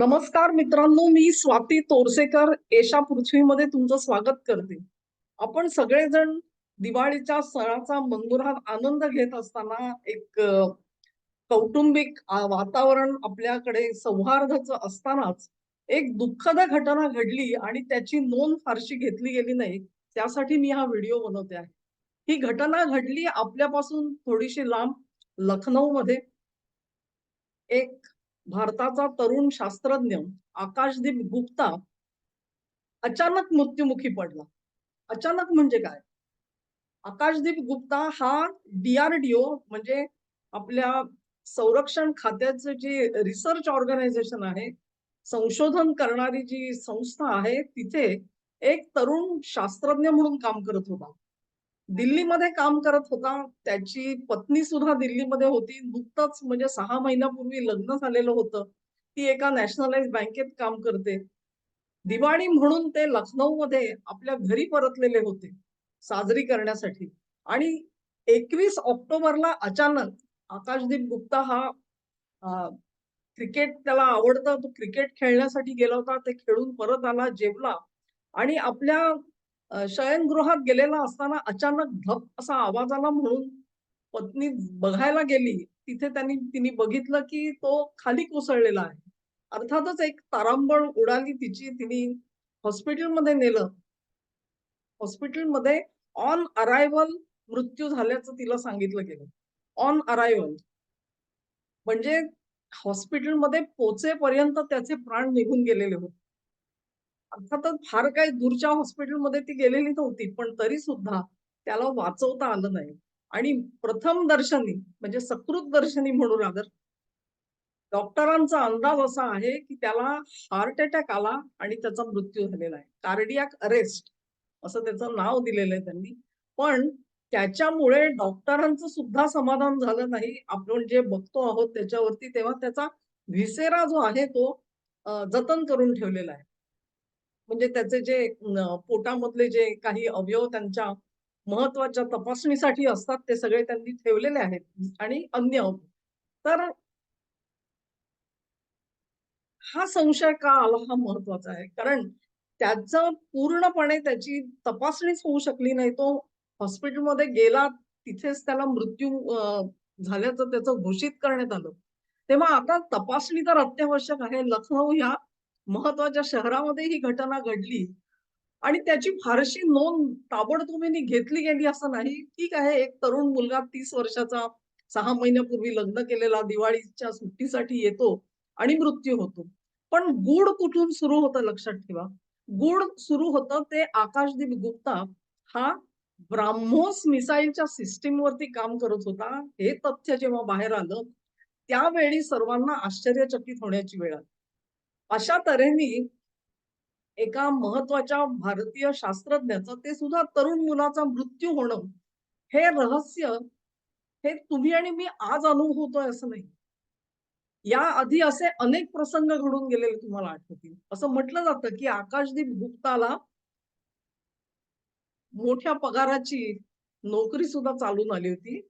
नमस्कार मित्रांनो मी स्वाती तोरसेकर. एशा पृथ्वीमध्ये तुमचं स्वागत करते. आपण सगळेजण दिवाळीच्या सणाचा मनमुराद आनंद घेत असताना एक कौटुंबिक वातावरण आपल्याकडे सौहार्दाचं असतानाच एक दुःखद घटना घडली आणि त्याची नोंद फारशी घेतली गेली नाही. त्यासाठी मी हा व्हिडिओ बनवते आहे. ही घटना घडली आपल्यापासून थोडीशी लांब लखनौ मध्ये एक भारताचा तरुण शास्त्रज्ञ आकाशदीप गुप्ता अचानक मृत्युमुखी पडला. अचानक म्हणजे काय? आकाशदीप गुप्ता हा डीआरडीओ म्हणजे आपल्या संरक्षण खात्याचं जे रिसर्च ऑर्गनायझेशन आहे संशोधन करणारी जी संस्था आहे तिथे एक तरुण शास्त्रज्ञ म्हणून काम करत होता. दिल्लीमध्ये काम करत होता. त्याची पत्नी सुद्धा दिल्लीमध्ये होती. नुकतंच म्हणजे सहा महिन्यापूर्वी लग्न झालेलं होतं. ती एका नॅशनलाइज बँकेत काम करते. दिवाळी म्हणून ते लखनौमध्ये आपल्या घरी परतलेले होते साजरी करण्यासाठी. आणि एकवीस ऑक्टोबरला अचानक आकाशदीप गुप्ता हा क्रिकेट त्याला आवडतं. तो क्रिकेट खेळण्यासाठी गेला होता. ते खेळून परत आला जेवला. आणि आपल्या शयनगृहात गेलेला असताना अचानक धप असा आवाज आला म्हणून पत्नी बघायला गेली. तिथे त्यांनी तिने बघितलं की तो खाली कोसळलेला आहे. अर्थातच एक तारांबळ उडाली तिची. तिने हॉस्पिटलमध्ये नेलं. हॉस्पिटलमध्ये ऑन अरायव्हल मृत्यू झाल्याचं तिला सांगितलं गेलं. ऑन अरायव्हल म्हणजे हॉस्पिटलमध्ये पोचेपर्यंत त्याचे प्राण निघून गेलेले होते. अर्थातच फार काही दूरच्या हॉस्पिटलमध्ये ती गेलेली नव्हती पण तरी सुद्धा त्याला वाचवता आलं नाही. आणि प्रथम दर्शनी म्हणजे सकृत दर्शनी म्हणून आदर डॉक्टरांचा अंदाज असा आहे की त्याला हार्ट अटॅक आला आणि त्याचा मृत्यू झालेला आहे. कार्डियाक अरेस्ट असं त्याचं नाव दिलेलं आहे त्यांनी. पण त्याच्यामुळे डॉक्टरांचं सुद्धा समाधान झालं नाही. आपण जे बघतो आहोत त्याच्यावरती तेव्हा त्याचा व्हिसेरा जो आहे तो जतन करून ठेवलेला आहे. म्हणजे त्याचे जे पोटामधले जे काही अवयव त्यांच्या महत्त्वाच्या तपासणीसाठी असतात ते सगळे त्यांनी ठेवलेले आहेत आणि अन्य तर हा संशय का आला हा महत्त्वाचा आहे? कारण त्याचं पूर्णपणे त्याची तपासणीच होऊ शकली नाही. तो हॉस्पिटलमध्ये गेला तिथेच त्याला मृत्यू झाल्याचं त्याचं घोषित करण्यात आलं. तेव्हा आता तपासणी तर अत्यावश्यक आहे. लखनौ ह्या महत्त्वाच्या शहरामध्ये ही घटना घडली. आणि त्याची फारशी नोंद ताबडतोबीने घेतली गेली असं नाही. ठीक आहे एक तरुण मुलगा तीस वर्षाचा सहा महिन्यापूर्वी लग्न केलेला दिवाळीच्या सुट्टीसाठी येतो आणि मृत्यू होतो. पण गूढ कुठून सुरू होतं लक्षात ठेवा. गूढ सुरू होतं ते आकाशदीप गुप्ता हा ब्राह्मोस मिसाईलच्या सिस्टीमवरती काम करत होता. हे तथ्य जेव्हा बाहेर आलं त्यावेळी सर्वांना आश्चर्यचकित होण्याची वेळ आली. अशा तऱ्हेने एका महत्त्वाच्या भारतीय शास्त्रज्ञाचं ते सुद्धा तरुण मुलाचा मृत्यू होणं हे रहस्य हे तुम्ही आणि मी आज अनुभवतोय असं नाही. या आधी असे अनेक प्रसंग घडून गेलेले तुम्हाला आठवतील. असं म्हटलं जातं की आकाशदीप गुप्ताला मोठ्या पगाराची नोकरी सुद्धा चालून आली होती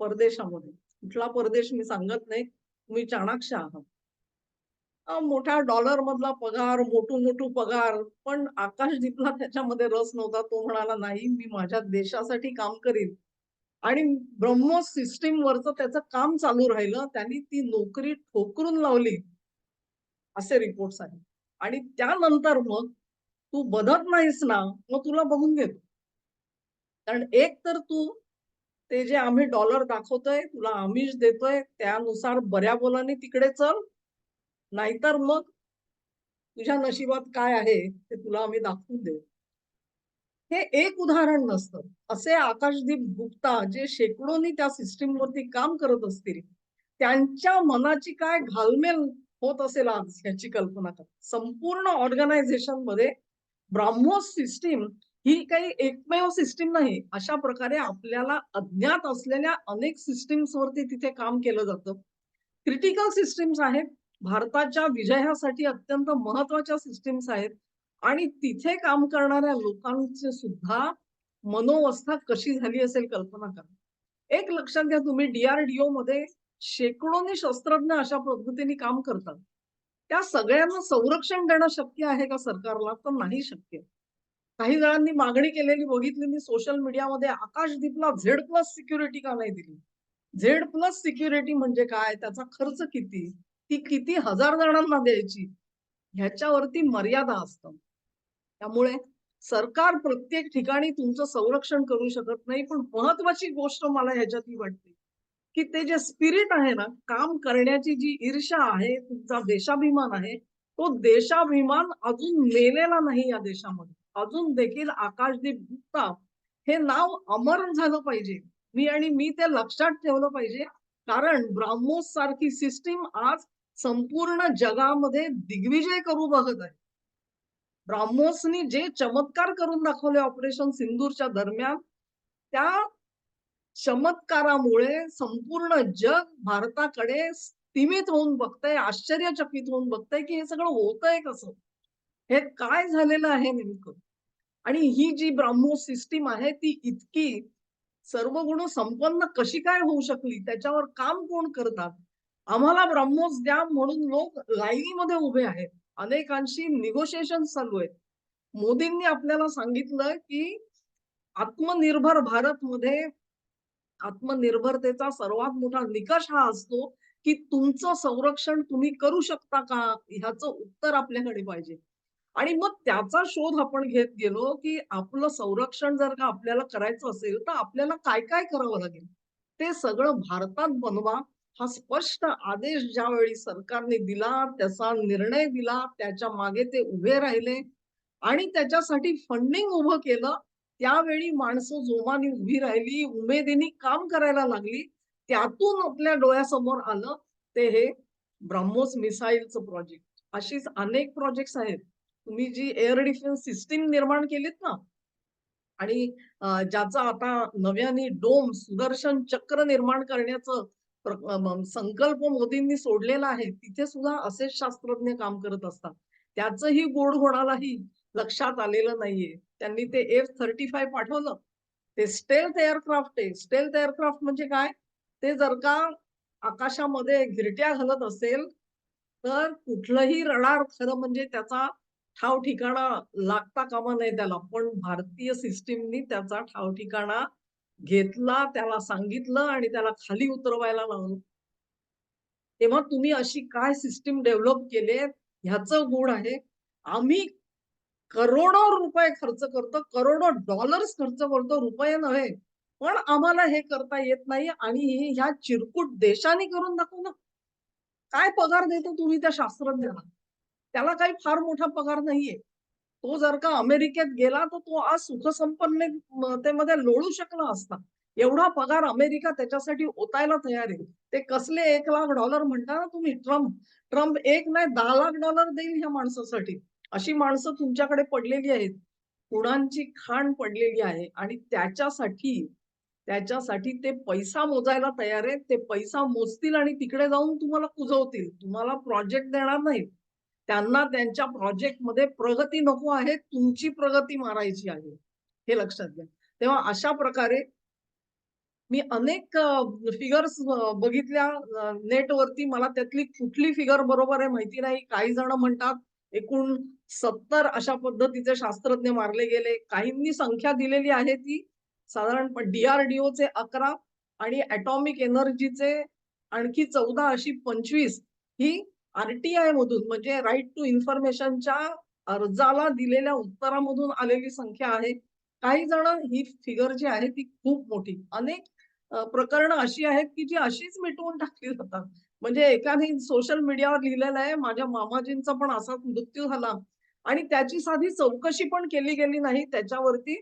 परदेशामध्ये. कुठला परदेश मी सांगत नाही. तुम्ही चाणाक्ष आहात. मोठा डॉलर मधला पगार मोठू मोठू पगार. पण आकाशदीपला त्याच्यामध्ये रस नव्हता तो म्हणाला नाही मी माझ्या देशासाठी काम करीन. आणि ब्रह्मो सिस्टीम वरचं त्याचं काम चालू राहिलं. त्यांनी ती नोकरी ठोकरून लावली असे रिपोर्ट्स आहेत आणि त्यानंतर मग तू बदत नाहीस ना मग तुला बघून घेतो. कारण एक तर तू ते जे आम्ही डॉलर दाखवतोय तुला आमिष देतोय त्यानुसार बऱ्या बोलाने तिकडे चल. नाहीतर मग तुझ्या नशिबात काय आहे ते तुला आम्ही दाखवून देऊ. हे एक उदाहरण नसतं. असे आकाशदीप गुप्ता जे शेकडोनी त्या सिस्टीमवरती काम करत असतील त्यांच्या मनाची काय घालमेल होत असेल आज याची कल्पना कर. संपूर्ण ऑर्गनायझेशनमध्ये ब्राह्मोस सिस्टीम ही काही एकमेव सिस्टीम नाही. अशा प्रकारे आपल्याला अज्ञात असलेल्या अनेक सिस्टीम्सवरती तिथे काम केलं जातं. क्रिटिकल सिस्टीम्स आहेत. भारताच्या विजयासाठी अत्यंत महत्त्वाच्या सिस्टीम्स आहेत. आणि तिथे काम करणाऱ्या लोकांचे सुद्धा मनोवस्था कशी झाली असेल कल्पना करा. एक लक्षात घ्या तुम्ही डीआरडीओ मध्ये शेकडोनी शस्त्रज्ञ अशा पद्धतीने काम करतात. त्या सगळ्यांना संरक्षण देणं शक्य आहे का सरकारला? तर नाही शक्य. काही जणांनी मागणी केलेली बघितली मी सोशल मीडियामध्ये आकाशदीपला झेड प्लस सिक्युरिटी का नाही दिली? झेड प्लस सिक्युरिटी म्हणजे काय? त्याचा खर्च किती? ती किती हजार जणांना द्यायची? ह्याच्यावरती मर्यादा असतं. त्यामुळे सरकार प्रत्येक ठिकाणी तुमचं संरक्षण करू शकत नाही पण महत्वाची गोष्ट मला ह्याच्यातली वाटते की ते जे स्पिरिट आहे ना काम करण्याची जी ईर्षा आहे तुमचा देशाभिमान आहे तो देशाभिमान अजून मेलेला नाही या देशामध्ये. अजून देखील आकाशदीप गुप्ता हे नाव अमर झालं पाहिजे. मी आणि मी ते लक्षात ठेवलं पाहिजे. कारण ब्राह्मोस सारखी सिस्टीम आज संपूर्ण जगामध्ये दिग्विजय करू बघत आहे. ब्राह्मोसनी जे चमत्कार करून दाखवले ऑपरेशन सिंदूरच्या दरम्यान त्या चमत्कारामुळे संपूर्ण जग भारताकडे स्थिमित होऊन बघतंय आश्चर्यचकित होऊन बघतंय की हे सगळं होतंय कसं? हे काय झालेलं आहे नेमकं? आणि ही जी ब्राह्मो सिस्टीम आहे ती इतकी सर्व गुण संपन्न कशी काय होऊ शकली? त्याच्यावर काम कोण करतात? आम्हाला ब्रह्मोस द्या म्हणून लोक लाईनीमध्ये उभे आहेत. अनेकांशी निगोशिएशन चालू आहेत. मोदींनी आपल्याला सांगितलं की आत्मनिर्भर भारत मध्ये आत्मनिर्भरतेचा सर्वात मोठा निकष हा असतो की तुमचं संरक्षण तुम्ही करू शकता का? ह्याचं उत्तर आपल्याकडे पाहिजे. आणि मग त्याचा शोध आपण घेत गेलो की आपलं संरक्षण जर का आपल्याला करायचं असेल तर आपल्याला काय काय करावं लागेल? ते सगळं भारतात बनवा. हा स्पष्ट आदेश ज्यावेळी सरकारने दिला त्याचा निर्णय दिला त्याच्यामागे ते उभे राहिले आणि त्याच्यासाठी फंडिंग उभं केलं त्यावेळी माणसं जोमाने उभी राहिली उमेदीने काम करायला लागली त्यातून आपल्या डोळ्यासमोर आलं ते हे ब्रह्मोस मिसाईलचं प्रोजेक्ट अशीच अनेक प्रोजेक्ट आहेत. तुम्ही जी एअर डिफेन्स सिस्टीम निर्माण केलीत ना आणि ज्याचा आता नव्याने डोम सुदर्शन चक्र निर्माण करण्याचं संकल्प मोदींनी सोडलेला आहे. तिथे सुद्धा असेच शास्त्रज्ञ काम करत असतात. त्याचंही गोड होणालाही लक्षात आलेलं नाहीये. त्यांनी ते एफ थर्टी फाय पाठवलं. ते स्टेल्थ एअरक्राफ्ट आहे. स्टेल्थ एअरक्राफ्ट म्हणजे काय? ते जर का आकाशामध्ये घिरट्या घालत असेल तर कुठलंही रडार खरं म्हणजे त्याचा ठाव ठिकाणा लागता कामा नाही त्याला. पण भारतीय सिस्टीमनी त्याचा ठाव ठिकाणा घेतला त्याला सांगितलं आणि त्याला खाली उतरवायला लावलं. तेव्हा तुम्ही अशी काय सिस्टीम डेव्हलप केले? ह्याच गुण आहे आम्ही करोडो रुपये खर्च करतो करोडो डॉलर्स खर्च करतो रुपये नव्हे पण आम्हाला हे करता येत नाही आणि ह्या चिरकुट देशाने करून दाखवू ना. काय पगार देतो तुम्ही त्या शास्त्रज्ञाला? त्याला काही फार मोठा पगार नाहीये. तो जर का अमेरिकेत गेला तर तो आज सुखसंपन्नतेमध्ये लोळू शकला असता. एवढा पगार अमेरिका त्याच्यासाठी ओतायला तयार आहे. ते कसले एक लाख डॉलर म्हणता ना तुम्ही ट्रम्प. ट्रम्प एक नाही दहा लाख डॉलर देईल ह्या माणसासाठी. अशी माणसं तुमच्याकडे पडलेली आहेत. कुणांची खाण पडलेली आहे आणि त्याच्यासाठी त्याच्यासाठी ते पैसा मोजायला तयार आहेत. ते पैसा मोजतील आणि तिकडे जाऊन तुम्हाला कुजवतील. तुम्हाला प्रोजेक्ट देणार नाहीत. त्यांना त्यांच्या प्रोजेक्टमध्ये प्रगती नको आहे तुमची प्रगती मारायची आहे. हे लक्षात घ्या. तेव्हा अशा प्रकारे मी अनेक फिगर्स बघितल्या नेटवरती मला त्यातली कुठली फिगर बरोबर आहे माहिती नाही. काही जण म्हणतात एकूण सत्तर अशा पद्धतीचे शास्त्रज्ञ मारले गेले. काहींनी संख्या दिलेली आहे ती. साधारण डीआरडीओचे अकरा आणि ॲटॉमिक एनर्जीचे आणखी चौदा अशी पंचवीस ही आरटीआय मधून म्हणजे राईट टू इन्फॉर्मेशनच्या अर्जाला दिलेल्या उत्तरामधून आलेली संख्या आहे. काही जण ही फिगर जी आहे ती खूप मोठी. अनेक प्रकरणं अशी आहेत की जी अशीच मिटवून टाकली जातात. म्हणजे एकाने सोशल मीडियावर लिहिलेलं आहे माझ्या मामाजींचा पण असाच मृत्यू झाला. आणि त्याची साधी चौकशी पण केली गेली नाही. त्याच्यावरती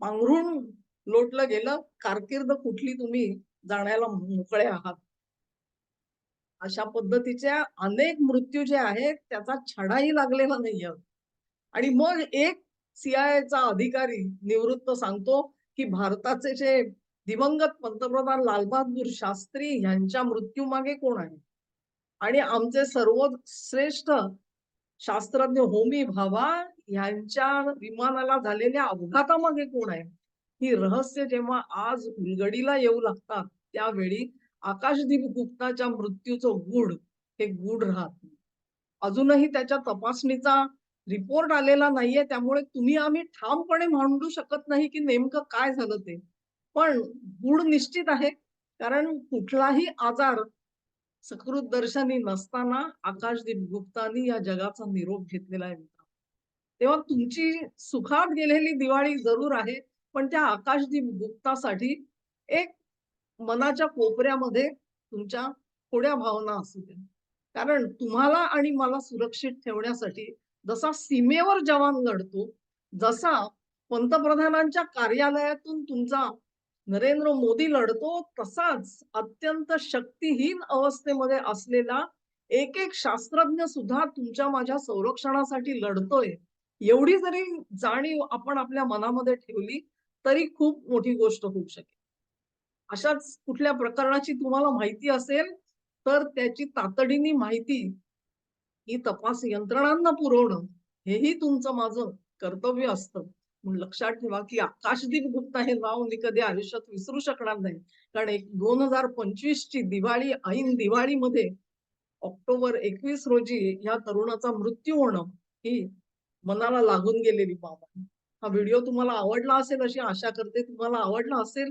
पांघरून लोटलं गेलं. कारकीर्द कुठली तुम्ही जाण्याला मोकळे आहात. अशा पद्धतीच्या अनेक मृत्यू जे आहेत त्याचा छडाही लागलेला नाहीये. आणि मग एक सीआयचा अधिकारी निवृत्त सांगतो की भारताचे जे दिवंगत पंतप्रधान लालबहादूर शास्त्री यांच्या मृत्यू मागे कोण आहे? आणि आमचे सर्वश्रेष्ठ शास्त्रज्ञ होमी भावा यांच्या विमानाला झालेल्या अपघातामागे कोण आहे? ही रहस्य जेव्हा आज उलगडीला येऊ लागतात त्यावेळी आकाशदीप गुप्ताच्या मृत्यूचं गुढ हे गुढ राहत अजूनही त्याच्या तपासणीचा रिपोर्ट आलेला नाहीये त्यामुळे तुम्ही आम्ही ठामपणे मांडू शकत नाही की नेमकं काय झालं ते. पण गूढ निश्चित आहे कारण कुठलाही आजार सकृत दर्शनी नसताना आकाशदीप गुप्तानी या जगाचा निरोप घेतलेला आहे. तेव्हा तुमची सुखात गेलेली दिवाळी जरूर आहे पण त्या आकाशदीप गुप्तासाठी एक मनाच्या कोपऱ्यामध्ये तुमच्या थोड्या भावना असू द्या. कारण तुम्हाला आणि मला सुरक्षित ठेवण्यासाठी जसा सीमेवर जवान लढतो जसा पंतप्रधानांच्या कार्यालयातून तुमचा नरेंद्र मोदी लढतो तसाच अत्यंत शक्तिहीन अवस्थेमध्ये असलेला एक एक शास्त्रज्ञ सुद्धा तुमच्या माझ्या संरक्षणासाठी लढतोय. एवढी जरी जाणीव आपण आपल्या मनामध्ये ठेवली तरी खूप मोठी गोष्ट होऊ शकेल. अशाच कुठल्या प्रकरणाची तुम्हाला माहिती असेल तर त्याची तातडीने माहिती ही तपास यंत्रणांना पुरवणं हेही तुमचं माझं कर्तव्य असतं. म्हणून लक्षात ठेवा की आकाशदीप गुप्ता हे नाव मी कधी आयुष्यात विसरू शकणार नाही. कारण एक दोन हजार पंचवीस ची दिवाळी ऐन दिवाळीमध्ये ऑक्टोबर एकवीस रोजी या तरुणाचा मृत्यू होणं ही मनाला लागून गेलेली बाब आहे. हा व्हिडिओ तुम्हाला आवडला असेल अशी आशा करते. तुम्हाला आवडला असेल